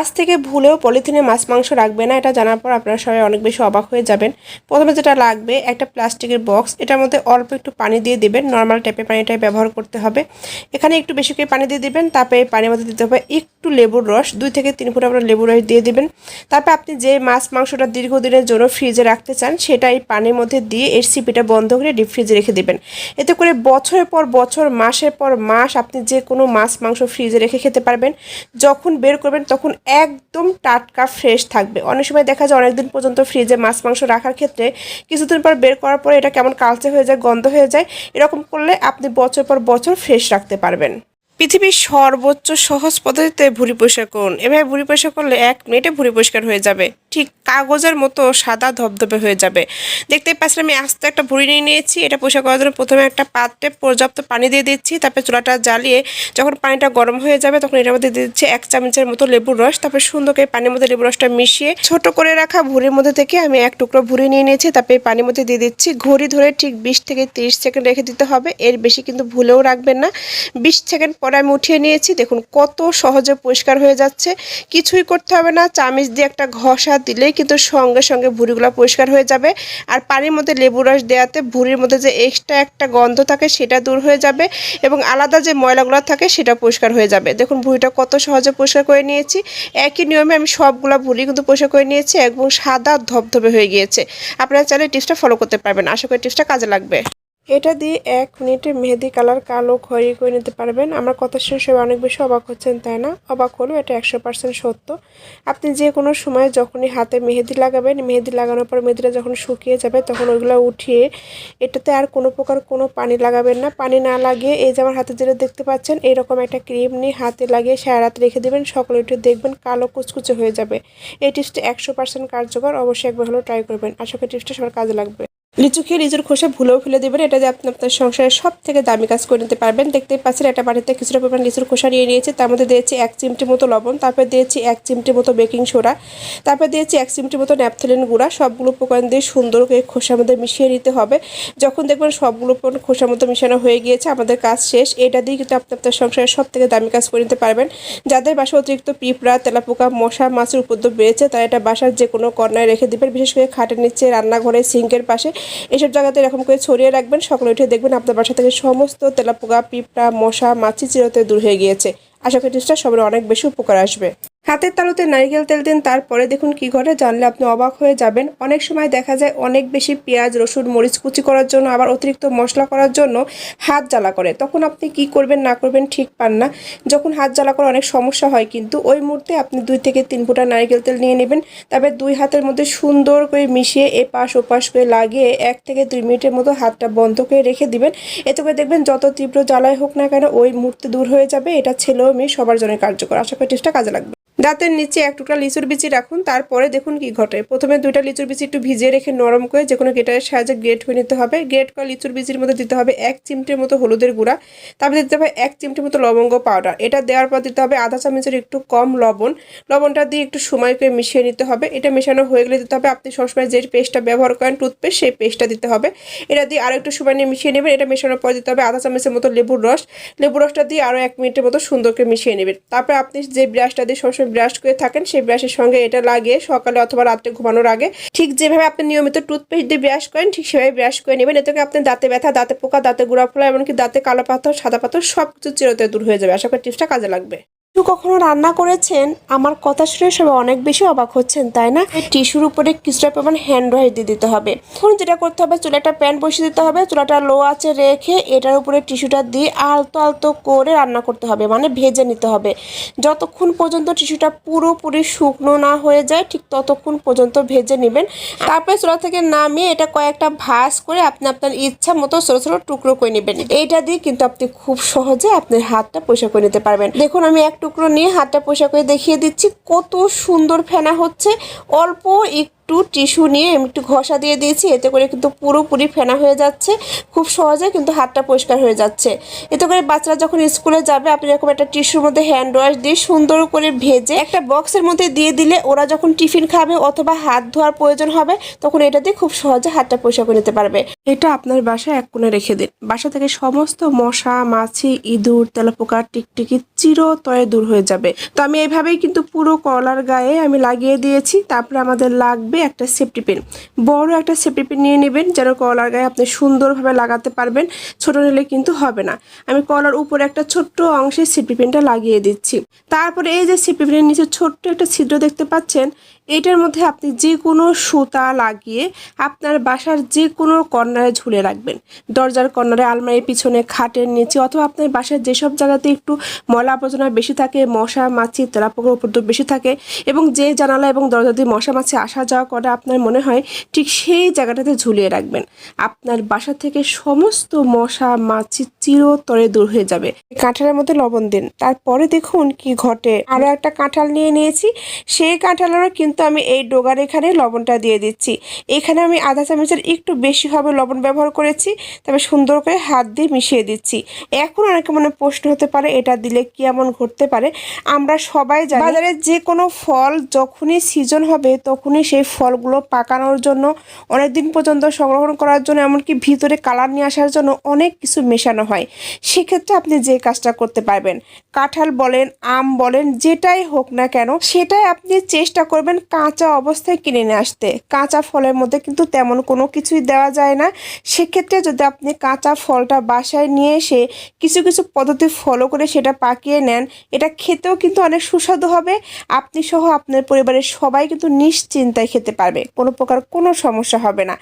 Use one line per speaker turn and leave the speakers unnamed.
আজ থেকে ভুলেও পলিথিনে মাছ, মাংস রাখবে না, এটা জানার পর আপনার সবাই অনেক বেশি অবাক হয়ে যাবেন। প্রথমে যেটা লাগবে, একটা প্লাস্টিকের বক্স, এটার মধ্যে অল্প একটু পানি দিয়ে দেবেন নর্মাল টাইপের পানিটাই ব্যবহার করতে হবে। এখানে একটু বেশি করে পানি দিয়ে দেবেন, তারপরে পানির মধ্যে দিতে হবে একটু লেবুর রস, দুই থেকে তিন ফুট আপনার লেবুর রস দিয়ে দিবেন। তারপর আপনি যে মাছ মাংসটা দীর্ঘদিনের জন্য ফ্রিজে রাখতে চান, সেটা এই পানির মধ্যে দিয়ে এর সিপিটা বন্ধ করে ডিপ ফ্রিজে রেখে দিবেন। এতে করে বছরের পর বছর, মাসের পর মাস আপনি যে কোনো মাছ মাংস ফ্রিজে রেখে খেতে পারবেন। যখন বের করবেন, তখন একদম টাটকা ফ্রেশ থাকবে। অনেক সময় দেখা যায় অনেকদিন পর্যন্ত ফ্রিজে মাছ মাংস রাখার ক্ষেত্রে কিছুদিন পর বের করার পরে এটা কেমন কালচে হয়ে যায়, গন্ধ হয়ে যায়, এরকম করলে আপনি বছর পর বছর ফ্রেশ রাখতে পারবেন। পৃথিবীর সর্বোচ্চ সহজ পদ্ধতিতে ভুঁড়ি পরিষ্কার করুন। এভাবে ভুঁড়ি পরিষ্কার করলে এক মিনিটে ভুঁড়ি পরিষ্কার হয়ে যাবে। ঠিক কাগজের মতো সাদা ধবধবে হয়ে যাবে। দেখতেই পাচ্ছেন, আমি আস্তে একটা ভুঁড়ি নিয়ে নিয়েছি। এটা পরিষ্কার করার জন্য প্রথমে একটা পাত্রে পর্যাপ্ত পানি দিয়ে দিচ্ছি। তারপরে চুলাটা জ্বালিয়ে যখন পানিটা গরম হয়ে যাবে, তখন এটার মধ্যে দিয়ে দিচ্ছি এক চামচের মতো লেবুর রস। তারপরে সুন্দর করে পানির মধ্যে লেবুর রসটা মিশিয়ে ছোট করে রাখা ভুঁড়ির মধ্যে থেকে আমি এক টুকরো ভুঁড়ি নিয়ে নিয়েছি। তারপরে পানির মধ্যে দিয়ে দিচ্ছি ঘড়ি ধরে ঠিক বিশ থেকে তিরিশ সেকেন্ড রেখে দিতে হবে। এর বেশি কিন্তু ভুলেও রাখবেন না। বিশ সেকেন্ড পরে আমি উঠিয়ে নিয়েছি। দেখুন কত সহজে পরিষ্কার হয়ে যাচ্ছে। কিছুই করতে হবে না। চামিচ দিয়ে একটা ঘষা দিলেই কিন্তু সঙ্গে সঙ্গে ভুঁড়িগুলো পরিষ্কার হয়ে যাবে। আর পানির মধ্যে লেবু রস দেওয়াতে ভুঁড়ির মধ্যে যে এক্সট্রা একটা গন্ধ থাকে সেটা দূর হয়ে যাবে এবং আলাদা যে ময়লাগুলো থাকে সেটা পরিষ্কার হয়ে যাবে। দেখুন, ভুঁড়িটা কত সহজে পরিষ্কার করে নিয়েছি। একই নিয়মে আমি সবগুলো ভুঁড়ি কিন্তু পরিষ্কার করে নিয়েছি এবং সাদা ধবধবে হয়ে গিয়েছে। আপনারা চাইলে টিপসটা ফলো করতে পারবেন। আশা করি টিপসটা কাজে লাগবে। এটা দিয়ে এক মিনিটে মেহেদি কালার কালো খয়েরি করে নিতে পারবেন। আমার কথা শুনে সবাই অনেক বেশি অবাক হচ্ছেন, তাই না? অবাক হলো, এটা একশো পার্সেন্ট সত্য। আপনি যে কোনো সময় যখনই হাতে মেহেদি লাগাবেন, মেহেদি লাগানোর পর মেহেদিটা যখন শুকিয়ে যাবে, তখন ওইগুলো উঠিয়ে এটাতে আর কোনো প্রকার কোনো পানি লাগাবেন না। পানি না লাগিয়ে এই যে আমার হাতে যেটা দেখতে পাচ্ছেন এরকম একটা ক্রিম নিয়ে হাতে লাগিয়ে সারা রাত রেখে দেবেন। সকলে উঠে দেখবেন কালো কুচকুচে হয়ে যাবে। এই টিপসটা একশো পার্সেন্ট কার্যকর। অবশ্যই একবার হলেও ট্রাই করবেন। আশা করি টিপসটা সবার কাজে লাগবে। লিচু খেয়ে লিচুর খোসা ভুলেও ফেলে দেবেন। এটা যে আপনি আপনার সংসারের সব থেকে দামি কাজ করে নিতে পারবেন। দেখতেই পাচ্ছেন একটা বাড়িতে কিছুটা পরিমাণ লিচুর খোসা নিয়ে নিয়েছি। তার মধ্যে দিয়েছি এক চিমটি মতো লবণ, তারপর দিয়েছি এক চিমটি মতো বেকিং সোডা, তারপর দিয়েছি এক চিমটি মতো ন্যাপথলিন গুঁড়া। সবগুলো উপকরণ দিয়ে সুন্দর করে খোসার মধ্যে মিশিয়ে নিতে হবে। যখন দেখবেন সবগুলো উপকরণ খোসার মধ্যে মিশানো হয়ে গিয়েছে, আমাদের কাজ শেষ। এটা দিয়ে কিন্তু আপনি আপনার সংসারের সব থেকে দামি কাজ করে নিতে পারবেন। যাদের বাসা অতিরিক্ত পিঁপড়া, তেলাপোকা, মশা, মাছের উপদ্রব বেড়েছে, তারা এটা বাসার যে কোনো কর্নায় রেখে দিবেন। বিশেষ করে খাটের নিচে রান্নাঘরে সিঙ্কের পাশে। এসব জায়গাতে এরকম করে ছড়িয়ে রাখবেন। সকালে উঠে দেখবেন আপনার বাসা থেকে সমস্ত তেলাপোকা, পিঁপড়া, মশা, মাছি চিরতে দূর হয়ে গিয়েছে। আশা করি টিপসটা সবার অনেক বেশি উপকার আসবে। হাতের তালুতে নারিকেল তেল দিন, তারপরে দেখুন কি ঘটে, জানলে আপনি অবাক হয়ে যাবেন। অনেক সময় দেখা যায় অনেক বেশি পেঁয়াজ, রসুন, মরিচ কুচি করার জন্য, আবার অতিরিক্ত মশলা করার জন্য হাত জ্বালা করে। তখন আপনি কি করবেন, না করবেন ঠিক পান না। যখন হাত জ্বালা করে অনেক সমস্যা হয় কিন্তু ওই মুহূর্তে আপনি দুই থেকে তিন ফুটা নারিকেল তেল নিয়ে নেবেন। তারপরে দুই হাতের মধ্যে সুন্দর করে মিশিয়ে এপাশ ওপাশ করে লাগিয়ে এক থেকে দুই মিনিটের মতো হাতটা বন্ধ করে রেখে দিবেন। এতে করে দেখবেন যত তীব্র জ্বালাই হোক না কেন ওই মুহূর্তে দূর হয়ে যাবে। এটা ছেলেও মেয়ে সবার জন্য কার্যকর। আশা করি টিপসটা কাজে লাগবে। দাঁতের নিচে এক টুকরা লিচুর বিচি রাখুন, তারপরে দেখুন কি ঘটে। প্রথমে দুইটা লিচুর বিচি একটু ভিজিয়ে রেখে নরম করে যে কোনো গেটারের সাহায্যে গ্রেট করে নিতে হবে। গ্রেট করা লিচুর বিচির মধ্যে দিতে হবে এক চিমটির মতো হলুদের গুঁড়া, তারপরে দিতে হবে এক চিমটির মতো লবঙ্গ পাউডার এটা দেওয়ার পর দিতে হবে আধা চামচের একটু কম লবণ। লবণটা দিয়ে একটু সময় করে মিশিয়ে নিতে হবে। এটা মেশানো হয়ে গেলে দিতে হবে আপনি সবসময় যে পেস্টটা ব্যবহার করেন টুথপেস্ট সেই পেস্টটা দিতে হবে। এটা দিয়ে আরও একটু সময় নিয়ে মিশিয়ে নেবেন। এটা মেশানোর পর দিতে হবে আধা চামচের মতো লেবুর রস। লেবুর রসটা দিয়ে আরও এক মিনিটের মতো সুন্দর করে মিশিয়ে নেবেন। তারপরে আপনি যে ব্রাশটা দিয়ে সবসময় ব্রাশ করে থাকেন, সেই ব্রাশের সঙ্গে এটা লাগিয়ে সকালে অথবা রাত্রে ঘুমানোর আগে ঠিক যেভাবে আপনি নিয়মিত টুথপেস্ট দিয়ে ব্রাশ করেন, ঠিক সেভাবে ব্রাশ করে নেবেন। এতে আপনি দাঁতে ব্যথা, দাঁতে পোকা, দাঁতে গুঁড়া ফোলা, এমনকি দাঁতে কালো পাথর, সাদা পাথর সব কিছু চিরতে দূর হয়ে যাবে। আশা করি টিপসটা কাজে লাগবে। টিস্যু কখনো রান্না করেছেন? আমার কথা শুনে সবাই অনেক বেশি অবাক হচ্ছেন, তাই না? টিস্যুর উপরে কিছুটা পরিমাণ হ্যান্ড ওয়াশ দিয়ে দিতে হবে। এখন যেটা করতে হবে, চুলাটা প্যান বসিয়ে দিতে হবে। চুলাটা লো আছে রেখে এটার উপরে টিস্যুটা দিয়ে আলতো আলতো করে রান্না করতে হবে মানে ভেজে নিতে হবে। যতক্ষণ পর্যন্ত টিস্যুটা পুরোপুরি শুকনো না হয়ে যায়, ঠিক ততক্ষণ পর্যন্ত ভেজে নেবেন। তারপরে চুলা থেকে নামিয়ে এটা কয়েকটা ভাঁজ করে আপনি আপনার ইচ্ছা মতো ছোটো ছোটো টুকরো করে নেবেন। এইটা দিয়ে কিন্তু আপনি খুব সহজে আপনার হাতটা পরিষ্কার করে নিতে পারবেন। দেখুন, আমি এক টুকরো নিয়ে হাতটা পোশাক করে দেখিয়ে দিচ্ছি। কত সুন্দর ফেনা হচ্ছে। অল্প একটু একটু টিস্যু নিয়ে আমি একটু ঘষা দিয়ে দিয়েছি, এতে করে কিন্তু পুরোপুরি ফেনা হয়ে যাচ্ছে। খুব সহজে কিন্তু হাতটা পরিষ্কার হয়ে যাচ্ছে। এতে করে বাচ্চারা যখন স্কুলে যাবে, আপনি এরকম একটা টিস্যুর মধ্যে হ্যান্ড ওয়াশ দিয়ে সুন্দর করে ভেজে একটা বক্সের মধ্যে দিয়ে দিলে ওরা যখন টিফিন খাবে অথবা হাত ধোয়ার প্রয়োজন হবে, তখন এটা দিয়ে খুব সহজে হাতটা পরিষ্কার করে নিতে পারবে। এটা আপনার বাসায় এক কোণে রেখে দিন। বাসা থেকে সমস্ত মশা, মাছি, ইঁদুর, তেলাপোকা, টিকটিকি চিরতরে দূর হয়ে যাবে। তো আমি এইভাবেই কিন্তু পুরো কলার গায়ে আমি লাগিয়ে দিয়েছি। তারপরে আমাদের লাগবে একটা সেফটি পেন বড় একটা সেফটি পেন নিয়ে নেবেন, যেন কলার গায়ে আপনি সুন্দরভাবে লাগাতে পারবেন, ছোট নিলে কিন্তু হবে না। আমি কলার উপরে একটা ছোট্ট অংশে সেফটি পেনটা লাগিয়ে দিচ্ছি। তারপরে এই যে সেফটি পেনের নিচে ছোট্ট একটা ছিদ্র দেখতে পাচ্ছেন এটার মধ্যে আপনি যে কোনো সুতা লাগিয়ে আপনার বাসার যে কোনো কর্নারে ঝুলে রাখবেন। দরজার কর্নারে, আলমারির পিছনে, খাটের নিচে অথবা আপনার বাসার যেসব জায়গাতে একটু ময়লা আবর্জনা বেশি থাকে, মশা, মাছি, তেলাপোকার উপদ্রব বেশি থাকে এবং যে জানালা এবং দরজা দিয়ে মশা, মাছি আসা যাওয়া করে আপনার মনে হয়, ঠিক সেই জায়গাটাতে ঝুলিয়ে রাখবেন। আপনার বাসা থেকে সমস্ত মশা, মাছি চিরতরে দূর হয়ে যাবে। কাঁঠালের মধ্যে লবণ দিন। তারপরে দেখুন কি ঘটে। আরও একটা কাঁঠাল নিয়ে নিয়েছি। সেই কাঁঠালেরও কিন্তু আমি এই ডোগার এখানে লবণটা দিয়ে দিচ্ছি। এখানে আমি আধা চামচের একটু বেশি হবে লবণ ব্যবহার করেছি, তবে সুন্দর করে হাত দিয়ে মিশিয়ে দিচ্ছি। এখন অনেকে মনে প্রশ্ন হতে পারে, এটা দিলে কি এমন ঘটতে পারে? আমরা সবাই জানি, বাজারে যে কোনো ফল যখনই সিজন হবে, তখনই সেই ফলগুলো পাকানোর জন্য অনেক দিন পর্যন্ত সংরক্ষণ করার জন্য, এমনকি ভিতরে কালার নিয়ে আসার জন্য অনেক কিছু মেশানো হয়। সেক্ষেত্রে আপনি যে কাজটা করতে পারবেন, কাঁঠাল বলেন, আম বলেন, যেটাই হোক না কেন, সেটাই আপনি চেষ্টা করবেন কাঁচা অবস্থায় কিনে নিয়ে আসতে। কাঁচা ফলের মধ্যে কিন্তু তেমন কোনো কিছুই দেওয়া যায় না। সেক্ষেত্রে যদি আপনি কাঁচা ফলটা বাসায় নিয়ে এসে কিছু কিছু পদ্ধতি ফলো করে সেটা পাকিয়ে নেন, এটা খেতেও কিন্তু অনেক সুস্বাদু হবে। আপনি সহ আপনার পরিবারের সবাই কিন্তু নিশ্চিন্তায় খেতে পারবে। কোনো প্রকার কোনো সমস্যা হবে না।